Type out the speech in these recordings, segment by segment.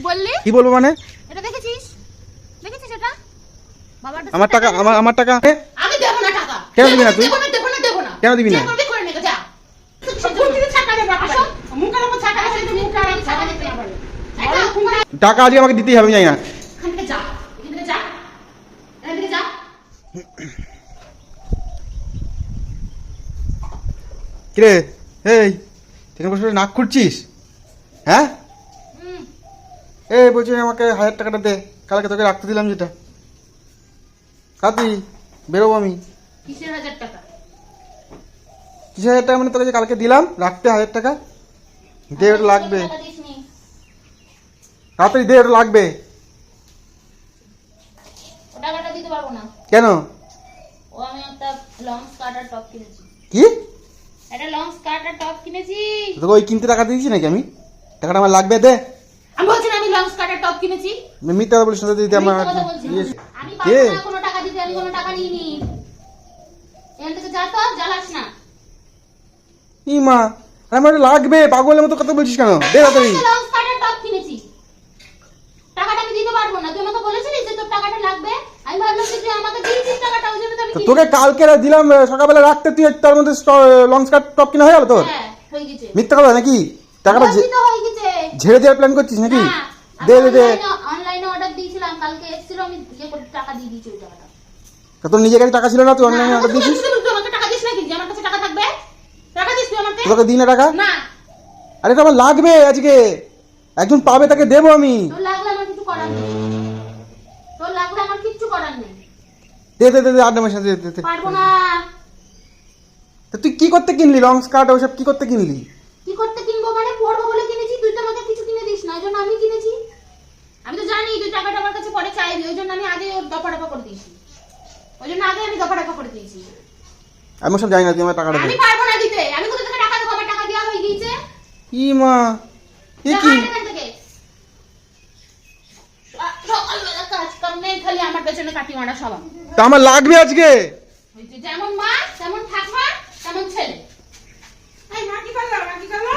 কি বললি? কি বলব মানে? এটা দেখেছিস? দেখেছিস এটা? আমার টাকা আমার আমার টাকা? আমি দেবো না টাকা। কেন দিবি না তুই? দেবো না দেবো না কেন দিবি না? করে নে, যা টাকা আজকে আমাকে দিতেই হবে আমি জানি না। কিরে? এই তুই নাক খুঁড়ছিস? হ্যাঁ? এই বলছি আমাকে হাজার টাকাটা দে। কালকে তোকে রাখতে দিলাম যেটা। কাতি বেরোবো আমি। কিসের হাজার টাকা? কিস হাজার টাকা মানে তোকে যে কালকে দিলাম রাখতে হাজার টাকা? দে ওটা লাগবে। তাড়াতাড়ি দে ওটা লাগবে কেন? ও আমি একটা লং স্কার্ট আর টপ কিনেছি। কি? একটা লং স্কার্ট আর টপ কিনেছি। তোকে ওই কিনতে টাকা দিয়েছি নাকি আমি? টাকাটা আমার লাগবে দে আমি বলছি না আমি লং স্কার্ট আর টপ কিনেছি? মিথ্যা কথা বলিস না দিদি আমার। ইয়ে- আমি কে? কোনো টাকা দিতে আমি কোনো টাকা নিইনি। এখান থেকে যা তো জ্বালাস না। ই মা আমার লাগবে পাগলের মতো কথা বলছিস কেন? দে তাড়াতাড়ি। টপ কিনেছি। টাকাটা আমি দিতে পারব না। তুই আমাকে বলেছিলিস যে তোর টাকাটা লাগবে? আমি ভাবলাম যে তুই আমাকে দিয়েছিস টাকাটা ওই জন্য তো আমি। তোকে কালকে দিলাম সকালবেলা রাখতে তুই তার মধ্যে লং স্কার্ট টপ কিনা হয়ে গেল তোর? হ্যাঁ হয়ে গেছে। মিথ্যা কথা নাকি? টাকাটা ঝেড়ে দেওয়ার প্ল্যান করছিস নাকি? হ্যাঁ, দে দে দে। অনলাইনে- অনলাইনে অর্ডার দিয়েছিলাম কালকে এসেছিল আমি ইয়ে করে টাকা দিয়ে দিয়েছি ওই টাকাটা তোর নিজের কাছে টাকা ছিল না? তুই অনলাইনে অর্ডার দিয়েছিস? তুই তুই আমাকে টাকা দিস নাকি? যে আমার কাছে টাকা থাকবে? টাকা দিস তুই আমাকে? তোকে দিই না টাকা? না। আরে তো আমার লাগবে আজকে। একজন পাবে তাকে দেবো আমি। তোর লাগলে আমার কিছু করার নেই। তোর লাগলে আমার কিচ্ছু করার নেই। দে দে দে পারব না। তুই কি করতে কিনলি? লং স্কার্ট ওসব কি করতে কিনলি কি করতে কিনবো মানে পড়ব বলে কিনেছি তুই তো আমাকে কিছু কিনে দিস না ওই জন্য আমি কিনেছি আমি তো জানি তুই টাকাটা আমার কাছে পরে চাইবি ওই জন্য আমি আগে ওর দফা দফা করে দিয়েছি। ওই জন্য আগে আমি দফা দফা করে দিয়েছি। আমি সব জানি না তুই আমার টাকাটা আমি পারব না দিতে। আমি কোথা থেকে টাকা দেবো? আমার টাকা দেওয়া হয়ে গিয়েছে। ই মা? এ কি? হাট এখান থেকে। স- সকালবেলা কাজ কাম নেই, খালি আমার পেছনে কাটি মারা সবাই তা আমার লাগবে আজকে? যেমন মা তেমন ঠাকুমা তেমন ছেলে এই মা কি করল মা কি করল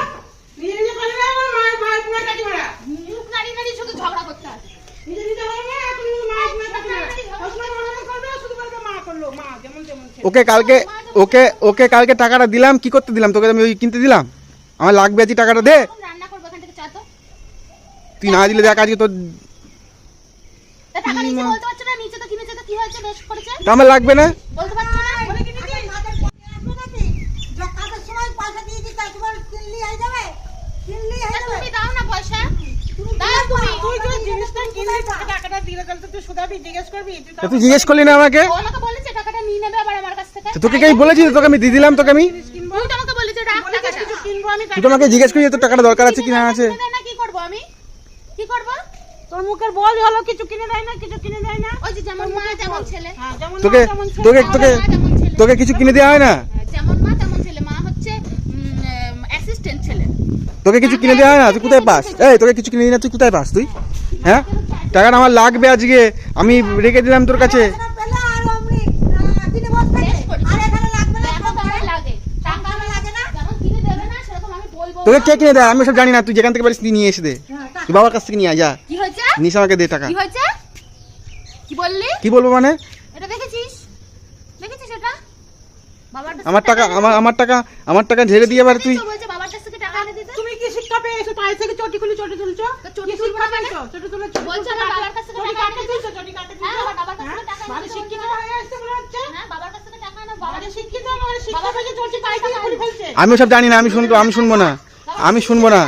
নিজে নিজে করবে আমার মা মা পুরো কাটি মারা মুখ নাড়িয়ে নাড়িয়ে শুধু ঝগড়া করতে হয় নিজে নিজে করবে এখন মা পুরো কাটি মারা ওসমান মনে করবে শুধু বলবে মা করল মা যেমন যেমন ছেলে। ওকে কালকে ওকে ওকে কালকে টাকাটা দিলাম কি করতে দিলাম? তোকে আমি ওই কিনতে দিলাম। আমার লাগবে আজকে টাকাটা দে। এখন রান্না করব এখান থেকে চা তো। তুই না দিলে দেখ আজকে তোর তা টাকা নিচে বলতে পারছ না? নিচে তো কিনেছে তো কি হয়েছে? বেশ করেছে। তা আমার লাগবে না? বলতে পারছ না? বলে কি দিদি কাজের সময় পয়সা দিয়ে দিতে তোমার কিনলি যাবে? কিনলি তা যাবে? তুমি দাও না পয়সা। দাও তুমি তুই যে জিনিসটা কিনলি টাকাটা দিলে তাহলে তো তুই সুদাবি জিজ্ঞেস করবি। তুই তা তুই জিজ্ঞেস করলি না আমাকে ও আমাকে বলেছে টাকাটা নিয়ে নেবে আবার আমার কাছ থেকে তো তোকে কে বলেছি তো তোকে আমি দিয়ে দিলাম তোকে আমি? তুই তো আমাকে রাখ টাকাটা। কিনবো আমি তুই তো আমাকে জিজ্ঞেস করি তোর টাকাটা দরকার আছে কি না আছে। কিনে না কি করব আমি? কি করব? তোর মুখের বল হলো কিছু কিনে দেয় না কিছু কিনে দেয় না। ওই যে যেমন মা তেমন ছেলে। হ্যাঁ তোকে ছেলে। তোকে তোকে ছেলে। তোকে কিছু কিনে দেওয়া হয় না? যেমন মা তেমন ছেলে। মা হচ্ছে অ্যাসিস্ট্যান্ট ছেলে। তোকে কিছু কিনে দেওয়া হয় না? তুই কোথায় পাস? এই তোকে কিছু কিনে দিই না তুই কোথায় পাস তুই? হ্যাঁ? টাকাটা আমার লাগবে আজকে। আমি রেখে দিলাম তোর কাছে টাকা পেলে আর অমনি আহ, কিনে বসে থাকে। বেশ করেছিস। আর এখানে লাগবে না দেখো তো আমার লাগে টাকা আমার লাগে না যেমন কিনে দেবে না সেরকম আমি বলব তোকে কে কিনে দেয়? আমি সব জানি না। তুই যেখান থেকে পারিস তুই নিয়ে এসে দে। তুই বাবার কাছ থেকে নিয়ে আয় যা। কি হয়েছে? নিস আমাকে দে টাকা। কি হয়েছে? কি বললি? কি বলব মানে? এটা দেখেছিস? দেখেছিস এটা আমার টাকা আমার আমার টাকা আমার টাকা ঝেড়ে দিয়ে এবার তুই বাবার কাছ থেকে টাকা দিতে? তুমি কি শিক্ষা পেয়েছ? পায়ে থেকে চটি খুলে চটি তুলছো? চটি শিক্ষা মানে? পেয়েছ? চটি তুলে চটি বলছে তুলছো, আমার বাবার কাছ থেকে টাকা তুলছো? চটি কাটতে হ্যাঁ, তুলছো? বাবার কাছ থেকে টাকা এনে শিক্ষিত হয়ে আসছে মনে হচ্ছে? হ্যাঁ বাবার কাছ থেকে টাকা এনে বাবার শিক্ষিত শিক্ষা পেয়েছে চটি পায়ে থেকে খুলে ফেলছে। আমি সব জানি না আমি শুনব আমি শুনব না। আমি শুনব না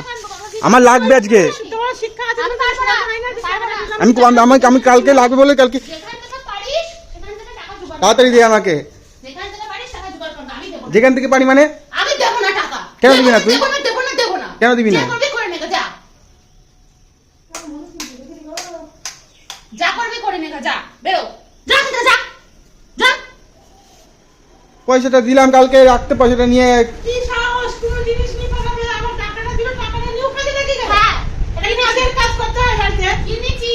আমার লাগবে আজকে আমি না। আমি কালকে লাগবে বলে কালকে। তাড়াতাড়ি দে আমাকে যেখান থেকে পারি মানে কেন দিবি না তুই? কেন দিবি না? পয়সাটা দিলাম কালকে, রাখতে পয়সাটা নিয়ে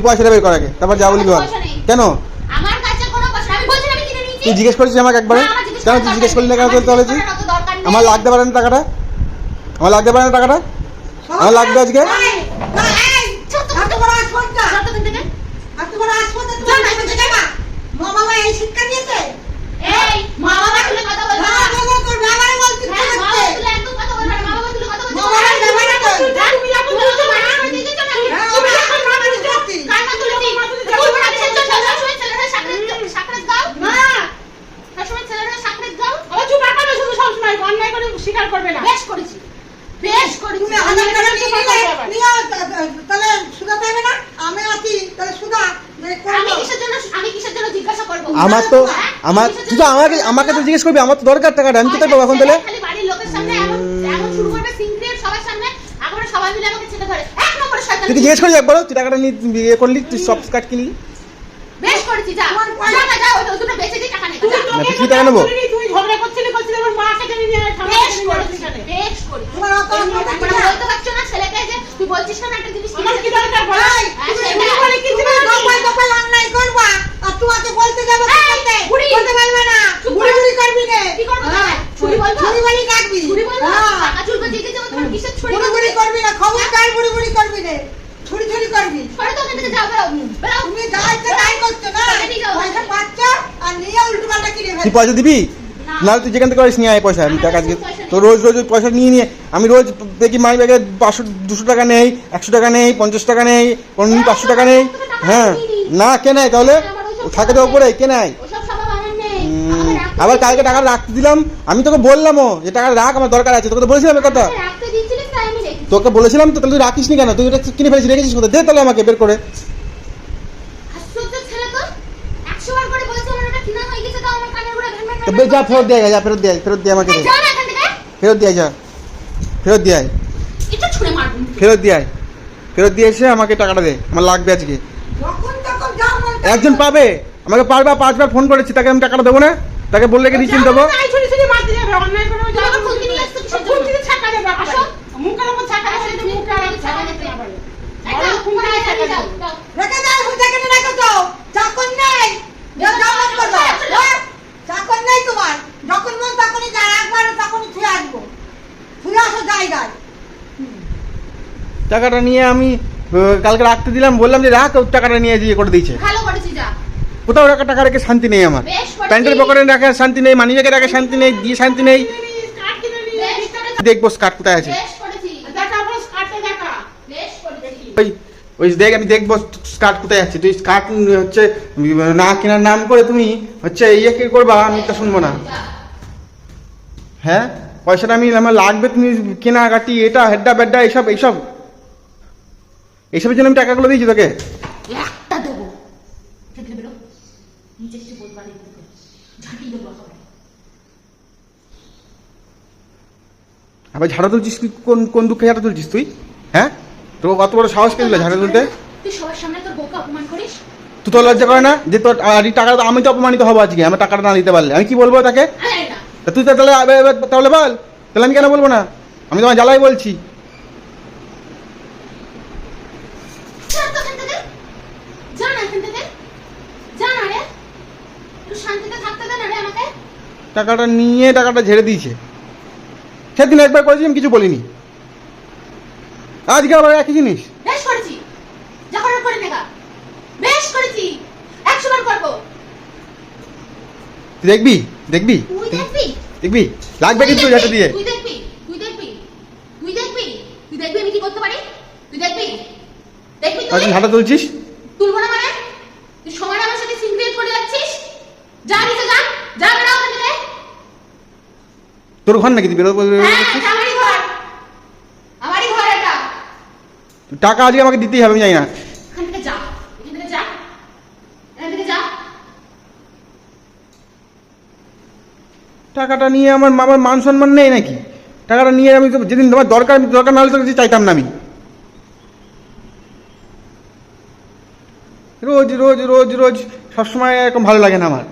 তুই পয়সাটা বের কর আগে তারপর যা বলবি বল। কেন? আমার কাছে কোনো পয়সা আমি বলছি আমি কিনে নিয়েছি। তুই জিজ্ঞেস করেছিস আমাকে একবারে? কেন তুই জিজ্ঞেস করলি না কেন নেই। তাহলে আমার লাগতে পারে না টাকাটা? আমার লাগতে পারে না টাকাটা? আমার লাগবে আজকে? এই, না, এই, এত বড় আসপত্তা, সব তো কিনতে দে। এত বড় আসপত্তা তোমার চল না, কাছে যাবা? মা বাবা এই শিক্ষা দিয়েছে? এই, মা বাবা তুলে কথা বলবে না, না। না, না, তোর বাবাই বলছে, হ্যাঁ, মা হচ্ছে। বাবা তুলে একদম কথা বলবে না। মা বাবা তুলে কথা বলবে না। মা বাবার ব্যাপারে তো। হ্যাঁ, তুমি যখন বলছো, মানা করে দিয়েছ নাকি? হ্যাঁ, তুমি আমি যখন এখন মানা মানা করেছ, করছি। কার মা তুলেছি? তুলবে না, কিসের জন্য? সবসময় ছেলেরা সাকরাত- সাকরাত গাও? না সবসময় ছেলেরা সাকরাত গাও? আবার চুপ রাখা না শুধু সবসময় অন্যায় করে স্বীকার করবে না বেশ করেছি। বেশ করেছি। তুমি হাজার টাকা নিয়ে নিলে, নিও, তা- তা- তাহলে সুধা পাবে না? আমি আছি, তাহলে সুধা, আমি কিসের জন্য আমি কিসের জন্য জিজ্ঞাসা করব? আমার তো হ্যাঁ? আমার তুই তো আমাকে আমাকে তো জিজ্ঞেস করবি আমার তো দরকার টাকাটা আমি কোথায় পাবো এখন তাহলে। খালি বাড়ির লোকের সামনে এমন এমন শুরু করবে সিনক্রিয়েট সবার সামনে। একবারে সবাই মিলে আমাকে ছেড়ে ধরে। এক নম্বরে শয়তান তুই জিজ্ঞেস করলি একবার তুই টাকাটা নিয়ে ইয়ে করলি তুই সব কাট কিনলি। বেশ করেছি যা যা না যা ওই দুটো বেঁচে দিয়ে টাকা নে তুই তুই টাকা নেব? তুই ঝগড়া করছিলি করছিলি আমার মাকে টেনে নিয়ে আয়, বেশ করেছি বেশ করেছি তোমার অত? বলতে পারছ না ছেলেকে যে তুই বলছিস না একটা জিনিস আমার কি দরকার বল? এই, হ্যাঁ, তুমি বলে কি তুমি দফায় দফায় অন্যায় করবা, আর তোমাকে বলতে যাব কি করতে? বলতে পারবে না। কর। বুড়ি করবি নে। কি করব হ্যাঁ? ছুরি বলব? ছুরি বলি ডাকবি। ছুরি বলব হ্যাঁ। টাকা চুল বাজিয়ে দিয়েছে তোমার কিসের ছুরি বুড়ি করবি না, খবরদার বুড়ি বুড়ি করবি নে। ছুরি ছুরি করবি। সরে তো ওখান থেকে যাও বেরো বেরো তুমি যা ইচ্ছা তাই করছ না। পয়সা নিয়ে যাও। পয়সা পাচ্ছ, আর নিয়ে উল্টোপাল্টা কিনে তুই পয়সা দিবি? না। নাহলে তুই যেখান থেকে পারিস নিয়ে আয় পয়সা আমি টাকা আজকে তো রোজ রোজ ওই পয়সা নিয়ে নিয়ে আমি রোজ দেখি মাই ব্যাগে পাঁচশো দুশো টাকা নেই একশো টাকা নেই পঞ্চাশ টাকা নেই কোনদিন পাঁচশো টাকা নেই। হ্যাঁ না কে নেয় তাহলে? থাকে তো ওপরে কে নেয়? আবার কালকে টাকা রাখতে দিলাম আমি তোকে বললামও যে টাকা রাখ আমার দরকার আছে তোকে তো বলেছিলাম কথা তোকে বলেছিলাম তো তাহলে তুই রাখিস নি কেন? তুই এটা কিনে ফেলেছিস রেখেছিস কোথায়? দে তাহলে আমাকে বের করে আশ্চর্য ছেলে তো একশো বার করে বলেছে আমার ওটা কিনা হয়ে গেছে তাও আমার কানের উপরে ভ্যান ভ্যান তো বে- যা ফেরত দিয়ে যা ফেরত দিয়ে ফেরত দিয়ে আমাকে ফেরত দিয়ে আয়, যা। ফেরত দিয়ে ফেরত দিয়ে ফেরত দিয়ে এসে আমাকে টাকাটা দে আমার লাগবে আজকে। একজন পাবে? আমাকে পারবার পাঁচবার ফোন করেছি তাকে আমি টাকাটা দেবো না? তাকে বললে কি দিয়ে দেবো। পারবে। রেখে দাও যেখানে রেখেছো চাকর নেই যাও যাও বন্ধ করো? নেই তোমার। যখন মন তখনই যা একবার তখনই ছুঁয়ে আসব। ছুঁয়ে আসো জায়গায়। টাকাটা নিয়ে আমি কালকে রাখতে দিলাম বললাম যে রাখ টাকাটা নিয়ে দিয়ে করে দিয়েছে। ভালো করেছি যা। কোথাও রাখা টাকা রেখে শান্তি নেই আমার। প্যান্টের পকেটে রাখা শান্তি নেই মানি ব্যাগে রাখা শান্তি নেই দিয়ে শান্তি নেই। দেখব স্কার্ট কোথায় আছে। বেশ করেছি। দেখা পুরো স্কার্টে দেখা। বেশ করেছি। ওই ওই দেখ আমি দেখব স্কার্ট কোথায় আছে। তুই স্কার্ট হচ্ছে না কেনার নাম করে তুমি হচ্ছে ইয়ে কি করবা আমি তো শুনব না। হ্যাঁ? পয়সাটা আমি আমার লাগবে তুমি কেনাকাটি এটা হেড্ডা বেড্ডা এইসব এইসব। এইসবের জন্য আমি টাকাগুলো দিয়েছি তোকে। আবার ঝাড়া তুলছিস কোন কোন দুঃখে ঝাড়া তুলছিস তুই? হ্যাঁ? তোকে কত বড় সাহস পেয়ে দিল ঝাড়া তুলতে? তুই সবার সামনে তোর বউকে অপমান করিস? তুই তো লজ্জা করে না যে তোর আর টাকাটা আমি তো অপমানিত হব আজকে আমার টাকাটা না দিতে পারলে। আমি কি বলব তাকে? তুই তো তাহলে তাহলে বল তাহলে আমি কেন বলব না? আমি তোমার জ্বালাই বলছি। টাকাটা নিয়ে টাকাটা ঝেড়ে দিয়েছে। সেদিন একবার করেছিলাম কিছু বলিনি। আজকে আবার একই জিনিস। বেশ করেছি। যা করার করে নেগা বেশ করেছি। একশো বার করব। তুই দেখবি? দেখবি? তুই দেখবি? দেখবি? লাগবে কিন্তু তুই দেখবি, দিয়ে। তুই দেখবি? তুই দেখবি? তুই দেখবি? তুই দেখবি আমি কি করতে পারি? তুই দেখবি? দেখবি তুই? ঝাঁটা তুলছিস? তুলবো না মানে? তুই সময় আমার সাথে সিনক্রিয়েট করে যাচ্ছিস? যা নিচে যা। যা ওখান তোর ঘর নাকি তুই বেরো হ্যাঁ এটা আমারই ঘর আমারই ঘর এটা টাকা আজকে আমাকে দিতেই হবে আমি জানি না। টাকাটা নিয়ে আমার মামার মান সম্মান নেই নাকি? টাকাটা নিয়ে আমি যেদিন তোমার দরকার দরকার না হলে তো কিছু চাইতাম না আমি। রোজ রোজ রোজ রোজ সবসময় এরকম ভালো লাগে না আমার।